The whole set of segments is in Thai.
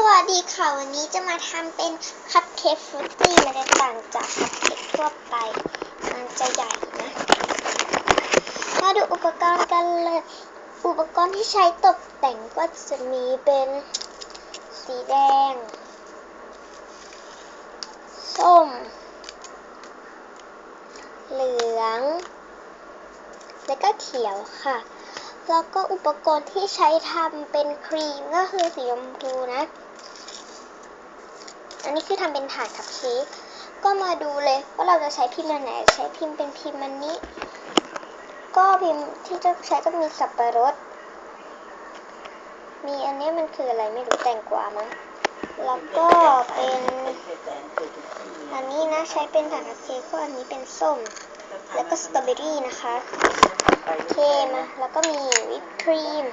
สวัสดีค่ะ วันนี้จะมาทำเป็นคัพเค้กฟรุตตี้มันจะต่างจากคัพเค้กทั่วไป มันจะใหญ่นะ มาดูอุปกรณ์กันเลย อุปกรณ์ที่ใช้ตกแต่งก็จะมีเป็นสีแดง ส้ม เหลือง แล้วก็เขียวค่ะ แล้วก็อุปกรณ์ที่ใช้ทำเป็นครีมก็คือสีชมพูนะ อันนี้คือทำเป็นถาดคัพเค้ก ก็มาดูเลยว่าเราจะใช้พิมพ์อันไหน ใช้พิมพ์เป็นพิมพ์อันนี้ ก็พิมพ์ที่จะใช้ก็มีสับปะรด มีอันนี้มันคืออะไรไม่รู้แตงกวามั้ง แล้วก็เป็นอันนี้นะใช้เป็นถาดคัพเค้กก็อันนี้เป็นส้ม แล้วก็สตรอเบอรี่นะคะ เคมาแล้วก็มีวิปครีม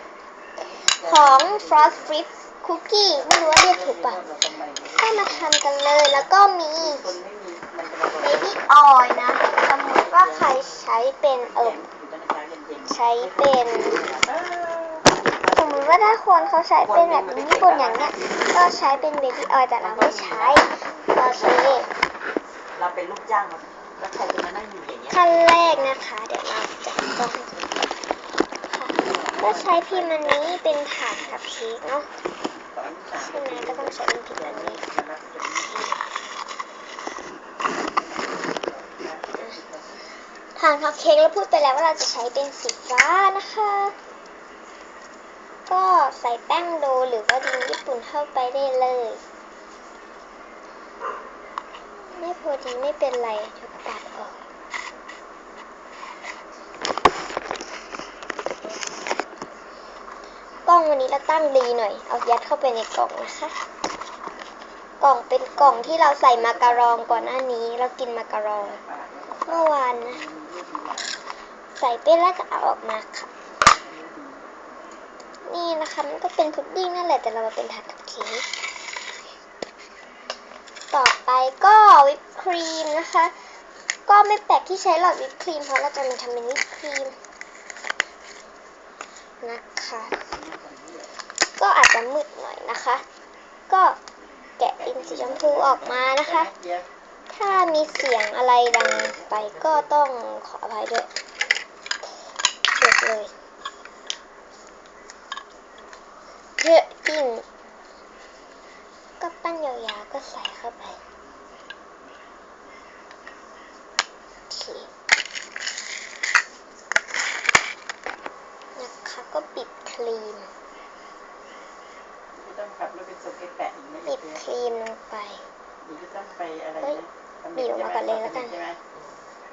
ของ Frost Flip Cookie ไม่รู้ว่าเรียกถูกป่ะก็มาทำกันเลยแล้วก็มี Baby Oil นะ สมมติว่าใครใช้เป็นเอิมใช้เป็นสมมติว่าถ้าคนเขาใช้เป็นแบบญี่ปุ่นอย่างเนี้ยก็ใช้เป็น Baby Oil แต่เราไม่ใช้โอเคเราเป็นลูกจ้าง แล้วใครจะมานั่งอยู่อย่างเงี้ยขั้นแรกนะคะ เดี๋ยวเราจะต้องค่ะก็ใช้พิมพ์อันนี้เป็นถาดคัพเค้กเนาะใช่ไหมก็ต้องใช้เป็นพิมพ์อันนี้ถาดคัพเค้กเราพูดไปแล้วว่าเราจะใช้เป็นสีฟ้านะคะ ก็ใส่แป้งโดหรือว่าดินญี่ปุ่นเข้าไปได้เลย ไม่พอดีไม่เป็นไรเดี๋ยว ตัดออกกล้องวันนี้เราตั้งดีหน่อย เอายัดเข้าไปในกล่องนะคะ กล่องเป็นกล่องที่เราใส่มาการองก่อนหน้านี้เรากินมาการอง เมื่อวานนะ ใส่ไปแล้วก็เอาออกมาค่ะ นี่นะคะมันก็เป็นพุดดิ้งนั่นแหละแต่เรามาเป็นถาดกับเค้กต่อไปก็วิปครีมนะคะ ก็ไม่แปลกที่ใช้หลอดวิปครีมเพราะเราจะมาทำเป็นวิปครีมนะคะ ก็อาจจะมืดหน่อยนะคะ ก็แกะดินสีชมพูออกมานะคะ ถ้ามีเสียงอะไรดังไปก็ต้องขออภัยด้วยเก็บเลยเยอะจริงก็ปั้นยาวๆก็ใส่เข้าไปโอเคนะคะก็ปิดครีม ไม่ต้องขับรถไปส่งไปแปะอีกไหม ปิดครีมลงไป หรือต้อง ไปอะไรเฮ้ยนะบีบออกมาก่อนเลยแล้วกัน ใช่ไหม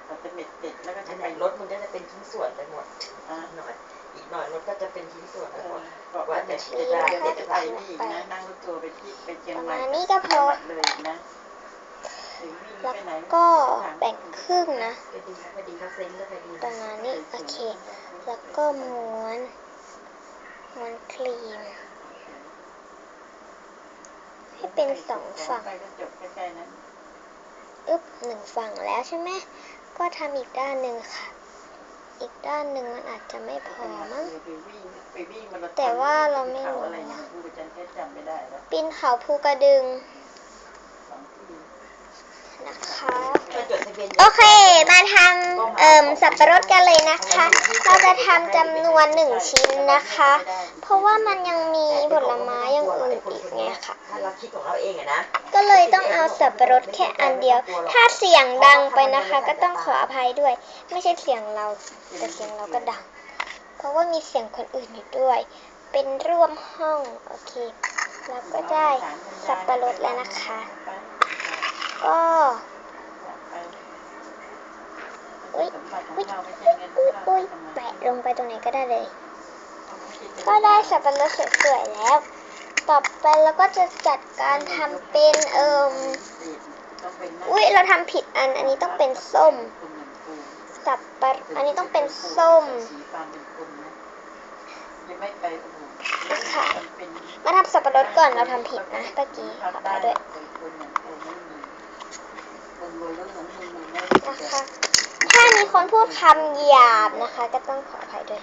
เราจะเม็ดเด็ดแล้วก็อัจะนไปไหนรถมันก็จะเป็นชิ้นส่วนไปหมดอ่าหน่อย อีกหน่อยรถก็จะเป็นชิ้นส่วนไปหมดบอกว่าจะจะจะจะไปนี่อีกนะนั่งรถทัวร์ไปที่ไปเชียงประใหม่มาณนี้ก็พอเลยนะถึงวิ่งแล้วไปไหนก็แบ่งครึ่งนะก็ดีนะพอดีเขาเซ็นก็พอดีประมาณนี้โอเค แล้วก็ม้วนม้วนครีม ให้เป็นสองฝั่งไปก็จบใกล้ๆนั้นอึ๊บหนึ่งฝั่งแล้วใช่ไหม ก็ทำอีกด้านหนึ่งค่ะ อีกด้านหนึ่งมันอาจจะไม่พอมั้งไปวิ่งไปวิ่งมาราธอนแต่ว่าเราไม่รู้ขอะไรเนี่ยผู้จัดการจำไม่ได้แล้วปีนเขาภูกระดึง สองที่ นะคะ ไปจดทะเบียน โอเค มาทำเอ่มสับปะรดกันเลยนะคะ เราจะทำจำนวนหนึ่งชิ้นนะคะ เพราะว่ามันยังมีผลไม้อย่างอื่นอีกไงค่ะถ้าเราคิดของเราเองอะนะก็เลยต้องเอาสับปะรดแค่อันเดียว ถ้าเสียงดังไปนะคะ ก็ต้องขออภัยด้วย ไม่ใช่เสียงเรา แต่เสียงเราก็ดัง เพราะว่ามีเสียงคนอื่นอยู่ด้วย เป็นร่วมห้อง โอเค เราก็ได้สับปะรดแล้วนะคะ ก็ อุ๊ย อุ๊ยอุ้ยอุ้ยแปะลงไปตรงไหนก็ได้เลย ก็ได้สับปะรดสวยๆแล้ว ต่อไปเราก็จะจัดการทำเป็นเอิมอุ้ยเราทำผิดอันอันนี้ต้องเป็นส้ม สับปะอันนี้ต้องเป็นส้มค่ะมาทำสับปะรดก่อนเราทำผิดนะเมื่อกี้ขออภัยด้วยนะคะ ถ้ามีคนพูดคำหยาบนะคะ ก็ต้องขออภัยด้วย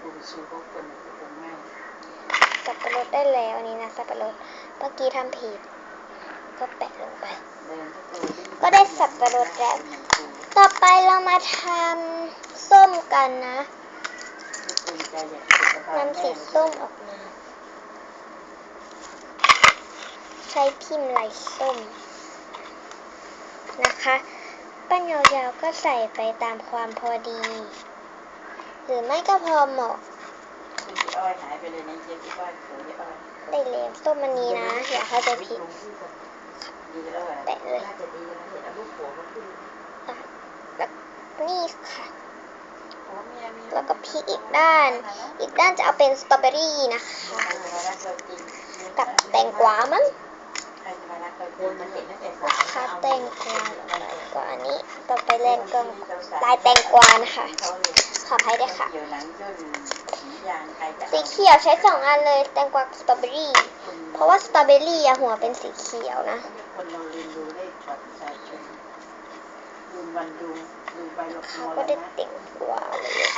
กลุ่มชูพวกคนก็คงไม่สับปะรดได้แล้วอันนี้นะสับปะรดเมื่อกี้ทำผิด ก็แปะลงไป เดินทุกตัวก็ได้สับปะรดแล้ว ต่อไปเรามาทำส้มกันนะนำสีส้มออกมา ใช้พิมพ์ลายส้ม นะคะ ปั้นยาวๆก็ใส่ไปตามความพอดี หรือไม่ก็พอเหมาะคุณพี่อ้อยหายไปเลยนะเจ๊พี่อ้อยเขยอ้อยได้เลยส้มอันนี้นะอย่าเข้าใจผิดลงที่ก่อนดีแล้วอะแปะเลยน่าจะดีนะเห็นเอาลูกหัวมาขึ้นนี่ค่ะโอ้เมียมีแล้วก็พลิกอีกด้าน อีกด้านจะเอาเป็นสตรอเบอรี่นะคะ กับแตงกวามั้งใครจะมารักเราคจรินงมันเห็นตั้งแต่นะสายคะแตงกวาก็อันนี้ต่อไปแรงก็ลายแตงกวานะคะขออภัยด้วยค่ะเกี่ยวหนังย่นสียางใครจะสีเขียวใช้สองอันเลยแตงกวากับสตรอเบอรี่ เพราะว่าสตรอเบอรี่อะหัวเป็นสีเขียวนะคนเราเรียนรู้เลขบัตรประชาชนดูวันดูดูใบหลบเขามก็รได้ณะแตงกวาเลย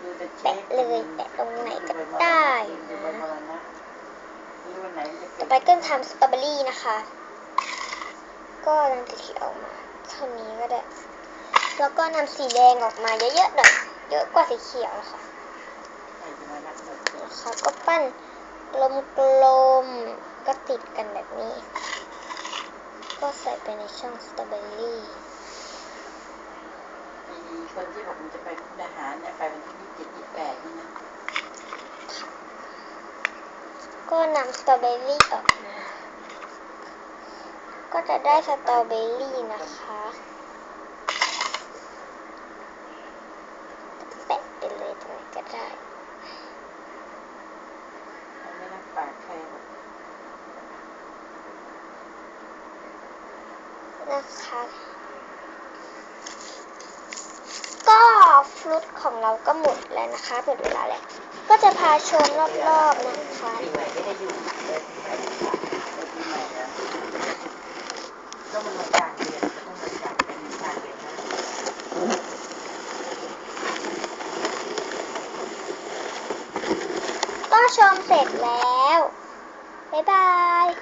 ดูแต่เช็แปะคเลยแปะตรงไหนก็ได้ดูใบนะ ต่อไปก็ทำสตรอเบอรี่นะคะ ก็นำสีเขียวออกมาเท่านี้ก็ได้ แล้วก็นำสีแดงออกมาเยอะๆหน่อย เยอะกว่าสีเขียวนะคะใครจะมารักเราจริงนะคะก็ปั้นกลมๆก็ติดกันแบบนี้ ก็ใส่ไปในช่องสตรอเบอรี่คนที่บอกมันจะไปมุกดาหารเนี่ยไปวันที่ยี่สิบเจ็ดยี่สิบแปดนี่นะ ก็นำสตรอเบอรี่ออกมา ก็จะได้สตรอเบอรี่นะคะแปะไปเลยตรงไหนก็ได้ไม่รับปากใครนะคะ ก็ฟลุตของเราก็หมดแล้วนะคะหมดเวลาแล้ว ก็จะพาชมรอบๆนะคะต้องมากลางเป็นกลางเดือนนะก็ชมเสร็จแล้ว บ๊ายบาย